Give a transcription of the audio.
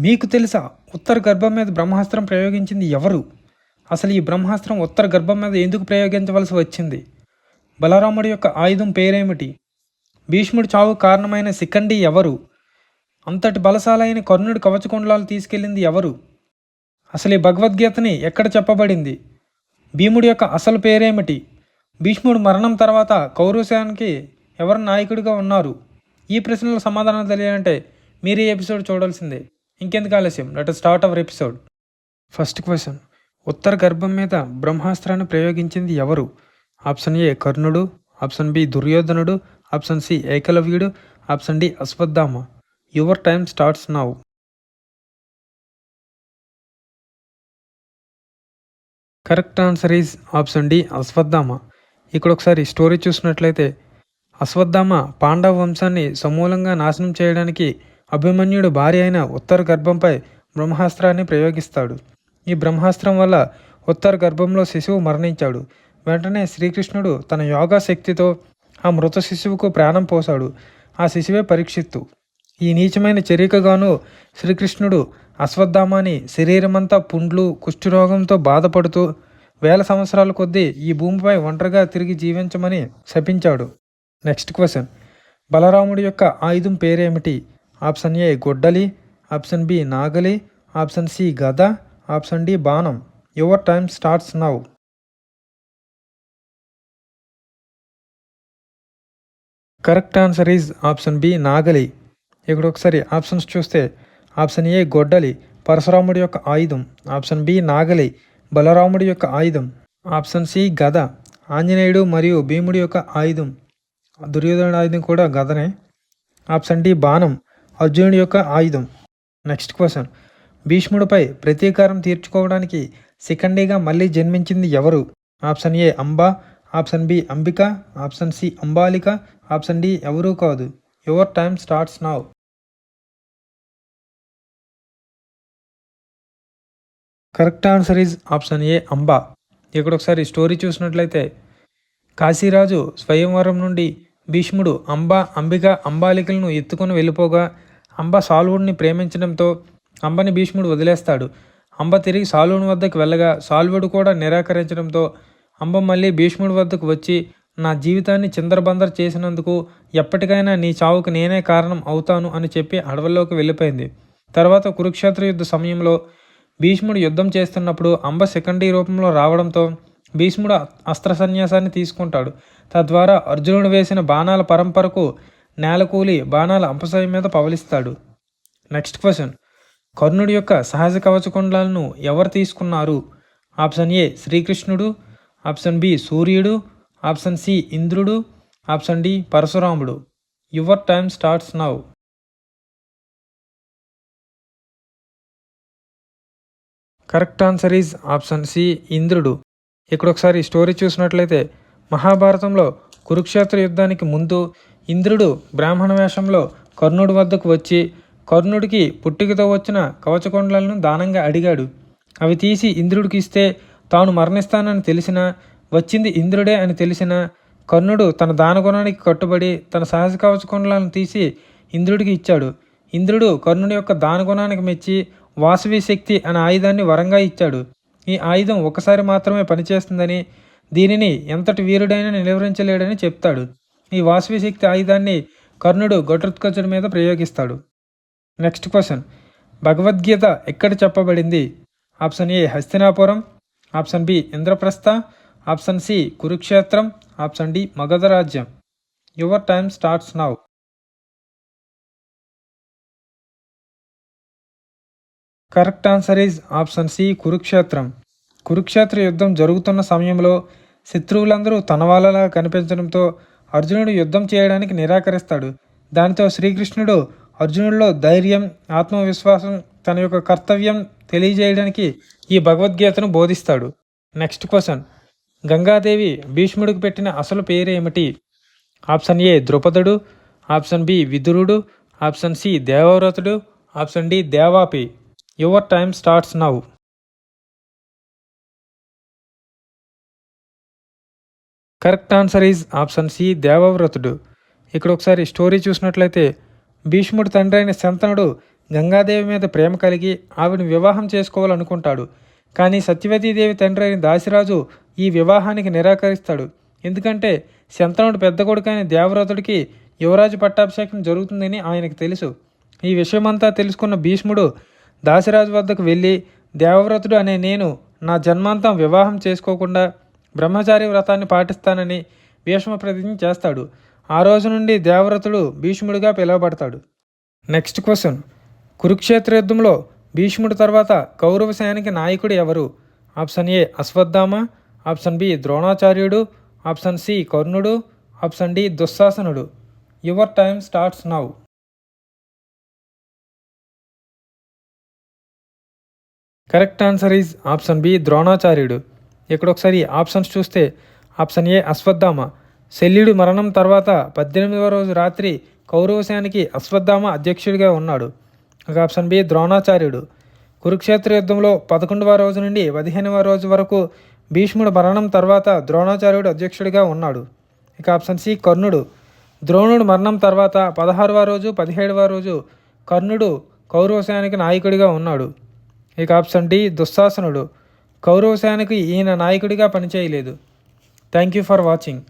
మీకు తెలుసా ఉత్తర గర్భం మీద బ్రహ్మాస్త్రం ప్రయోగించింది ఎవరు? అసలు ఈ బ్రహ్మాస్త్రం ఉత్తర గర్భం మీద ఎందుకు ప్రయోగించవలసి వచ్చింది? బలరాముడి యొక్క ఆయుధం పేరేమిటి? భీష్ముడి చావు కారణమైన సిఖండి ఎవరు? అంతటి బలశాలైన కర్ణుడి కవచకుండలాలు తీసుకెళ్ళింది ఎవరు? అసలు ఈ భగవద్గీతని ఎక్కడ చెప్పబడింది? భీముడి యొక్క అసలు పేరేమిటి? భీష్ముడు మరణం తర్వాత కౌరవశానికి ఎవరు నాయకుడిగా ఉన్నారు? ఈ ప్రశ్నల సమాధానం తెలియాలంటే మీరు ఈ ఎపిసోడ్ చూడాల్సిందే. ఇంకెందుకు ఆలస్యం? Let start our episode first question ఉత్తర గర్భం మీద బ్రహ్మాస్త్రాన్ని ప్రయోగించింది ఎవరు? ఆప్షన్ ఏ కర్ణుడు. ఆప్షన్ బి దుర్యోధనుడు. Option C ఏకలవ్యుడు. Option D Ashwatthama. Your time starts now correct answer is option D Ashwatthama. ఇక్కడ ఒకసారి స్టోరీ చూసినట్లయితే అశ్వత్థామ పాండవ వంశాన్ని సమూలంగా నాశనం చేయడానికి అభిమన్యుడు భార్య అయిన ఉత్తర గర్భంపై బ్రహ్మాస్త్రాన్ని ప్రయోగిస్తాడు. ఈ బ్రహ్మాస్త్రం వల్ల ఉత్తర గర్భంలో శిశువు మరణించాడు. వెంటనే శ్రీకృష్ణుడు తన యోగా శక్తితో ఆ మృత శిశువుకు ప్రాణం పోశాడు. ఆ శిశువే పరీక్షిత్తు. ఈ నీచమైన చర్యకుగాను శ్రీకృష్ణుడు అశ్వత్థామాని శరీరమంతా పుండ్లు కుష్ఠరోగంతో బాధపడుతూ వేల సంవత్సరాల కొద్దీ ఈ భూమిపై ఒంటరిగా తిరిగి జీవించమని శపించాడు. Next question. బలరాముడి యొక్క ఆయుధం పేరేమిటి? ఆప్షన్ ఏ గొడ్డలి ఆప్షన్ బి నాగలి ఆప్షన్ సి గద ఆప్షన్ డి బాణం. Your time starts now correct answer is option B నాగలి. ఇక్కడ ఒకసారి ఆప్షన్స్ చూస్తే ఆప్షన్ ఏ గొడ్డలి పరశురాముడి యొక్క ఆయుధం. ఆప్షన్ బి నాగలి బలరాముడి యొక్క ఆయుధం. ఆప్షన్ సి గద ఆంజనేయుడు మరియు భీముడి యొక్క ఆయుధం. దుర్యోధనుడి ఆయుధం కూడా గదనే. ఆప్షన్ డి బాణం. అర్జునుడి యొక్క ఆయుధం. నెక్స్ట్ క్వశ్చన్ భీష్ముడిపై ప్రతీకారం తీర్చుకోవడానికి సెకండీగా మళ్ళీ జన్మించింది ఎవరు? Option A Amba. Option B Ambika. Option C Ambalika. Option D ఎవరూ కాదు. Your time starts now correct answer is option A Amba. ఇక్కడ ఒకసారి స్టోరీ చూసినట్లయితే కాశీరాజు స్వయంవరం నుండి భీష్ముడు అంబ అంబిక అంబాలికలను ఎత్తుకొని వెళ్ళిపోగా అంబ సాల్వుడిని ప్రేమించడంతో అంబని భీష్ముడు వదిలేస్తాడు. అంబ తిరిగి సాల్వుని వద్దకు వెళ్ళగా సాల్వుడు కూడా నిరాకరించడంతో అంబ మళ్ళీ భీష్ముడి వద్దకు వచ్చి నా జీవితాన్ని చిందరబందర చేసినందుకు ఎప్పటికైనా నీ చావుకు నేనే కారణం అవుతాను అని చెప్పి అడవుల్లోకి వెళ్ళిపోయింది. తర్వాత కురుక్షేత్ర యుద్ధ సమయంలో భీష్ముడు యుద్ధం చేస్తున్నప్పుడు అంబ సెకండరీ రూపంలో రావడంతో భీష్ముడు అస్త్ర సన్యాసాన్ని తీసుకుంటాడు. తద్వారా అర్జునుడు వేసిన బాణాల పరంపరకు నేలకూలి బాణాల అంపసాయం మీద పవలిస్తాడు. నెక్స్ట్ క్వశ్చన్ కర్ణుడి యొక్క సహజ కవచకుండలాలను ఎవరు తీసుకున్నారు? ఆప్షన్ ఏ శ్రీకృష్ణుడు. ఆప్షన్ బి సూర్యుడు. ఆప్షన్ సి ఇంద్రుడు. ఆప్షన్ డి పరశురాముడు. Your time starts now correct answer is option C ఇంద్రుడు. ఇక్కడ ఒకసారి స్టోరీ చూసినట్లయితే మహాభారతంలో కురుక్షేత్ర యుద్ధానికి ముందు ఇంద్రుడు బ్రాహ్మణ వేషంలో కర్ణుడి వద్దకు వచ్చి కర్ణుడికి పుట్టుకతో వచ్చిన కవచకొండలను దానంగా అడిగాడు. అవి తీసి ఇంద్రుడికి ఇస్తే తాను మరణిస్తానని తెలిసిన వచ్చింది ఇంద్రుడే అని తెలిసిన కర్ణుడు తన దానగుణానికి కట్టుబడి తన సహజ కవచకొండలను తీసి ఇంద్రుడికి ఇచ్చాడు. ఇంద్రుడు కర్ణుడి యొక్క దానగుణానికి మెచ్చి వాసవి శక్తి అనే ఆయుధాన్ని వరంగా ఇచ్చాడు. ఈ ఆయుధం ఒకసారి మాత్రమే పనిచేస్తుందని దీనిని ఎంతటి వీరుడైనా నిలువరించలేడని చెప్తాడు. ఈ వాసవి శక్తి ఆయుధాన్ని కర్ణుడు ఘటోత్కచుడి మీద ప్రయోగిస్తాడు. నెక్స్ట్ క్వశ్చన్ భగవద్గీత ఎక్కడ చెప్పబడింది? Option A Hastinapuram. Option B Indraprastha. Option C Kurukshetram. Option D Magadha రాజ్యం your time starts now correct answer is option C కురుక్షేత్రం. కురుక్షేత్ర యుద్ధం జరుగుతున్న సమయంలో శత్రువులందరూ తన వాళ్ళలా కనిపించడంతో అర్జునుడు యుద్ధం చేయడానికి నిరాకరిస్తాడు. దానితో శ్రీకృష్ణుడు అర్జునుడిలో ధైర్యం ఆత్మవిశ్వాసం తన యొక్క కర్తవ్యం తెలియజేయడానికి ఈ భగవద్గీతను బోధిస్తాడు. Next question. గంగాదేవి భీష్ముడికి పెట్టిన అసలు పేరేమిటి? ఆప్షన్ ఏ ద్రుపదుడు ఆప్షన్ బి విదురుడు option C దేవవ్రతుడు option D Devapi. Your time starts now. Correct answer is option C దేవవ్రతుడు. ఇక్కడ ఒకసారి స్టోరీ చూసినట్లయితే భీష్ముడు తండ్రి అయిన శంతనుడు గంగాదేవి మీద ప్రేమ కలిగి ఆవిడని వివాహం చేసుకోవాలనుకుంటాడు. కానీ సత్యవతీదేవి తండ్రి అయిన దాసిరాజు ఈ వివాహానికి నిరాకరిస్తాడు. ఎందుకంటే శంతనుడు పెద్ద కొడుకైన దేవవ్రతుడికి యువరాజు పట్టాభిషేకం జరుగుతుందని ఆయనకు తెలుసు. ఈ విషయమంతా తెలుసుకున్న భీష్ముడు దాసిరాజు వద్దకు వెళ్ళి దేవవ్రతుడు అనే నేను నా జన్మాంతం వివాహం చేసుకోకుండా బ్రహ్మచారి వ్రతాన్ని పాటిస్తానని భీష్మ ప్రతిజ్ఞ చేస్తాడు. ఆ రోజు నుండి దేవవ్రతుడు భీష్ముడిగా పిలువబడతాడు. నెక్స్ట్ క్వశ్చన్ కురుక్షేత్ర యుద్ధంలో భీష్ముడి తర్వాత కౌరవ సేనకి నాయకుడు ఎవరు? Option A Ashwatthama. Option B Dronacharyudu. Option C కర్ణుడు. ఆప్షన్ డి దుశ్శాసనుడు. Your time starts now correct answer is option B ద్రోణాచార్యుడు. ఇక్కడ ఒకసారి ఆప్షన్స్ చూస్తే ఆప్షన్ ఏ అశ్వత్థామ. శల్యుడి మరణం తర్వాత పద్దెనిమిదవ రోజు రాత్రి కౌరవశానికి అశ్వత్థామ అధ్యక్షుడిగా ఉన్నాడు. ఇక ఆప్షన్ బి ద్రోణాచార్యుడు. కురుక్షేత్ర యుద్ధంలో పదకొండవ రోజు నుండి పదిహేనవ రోజు వరకు భీష్ముడు మరణం తర్వాత ద్రోణాచార్యుడు అధ్యక్షుడిగా ఉన్నాడు. ఇక ఆప్షన్ సి కర్ణుడు. ద్రోణుడు మరణం తర్వాత పదహారవ రోజు పదిహేడవ రోజు కర్ణుడు కౌరవశానికి నాయకుడిగా ఉన్నాడు. ఇక ఆప్షన్ డి దుశ్శాసనుడు. కౌరవ సేనకు ఈయన నాయకుడిగా పనిచేయలేదు. Thank you for watching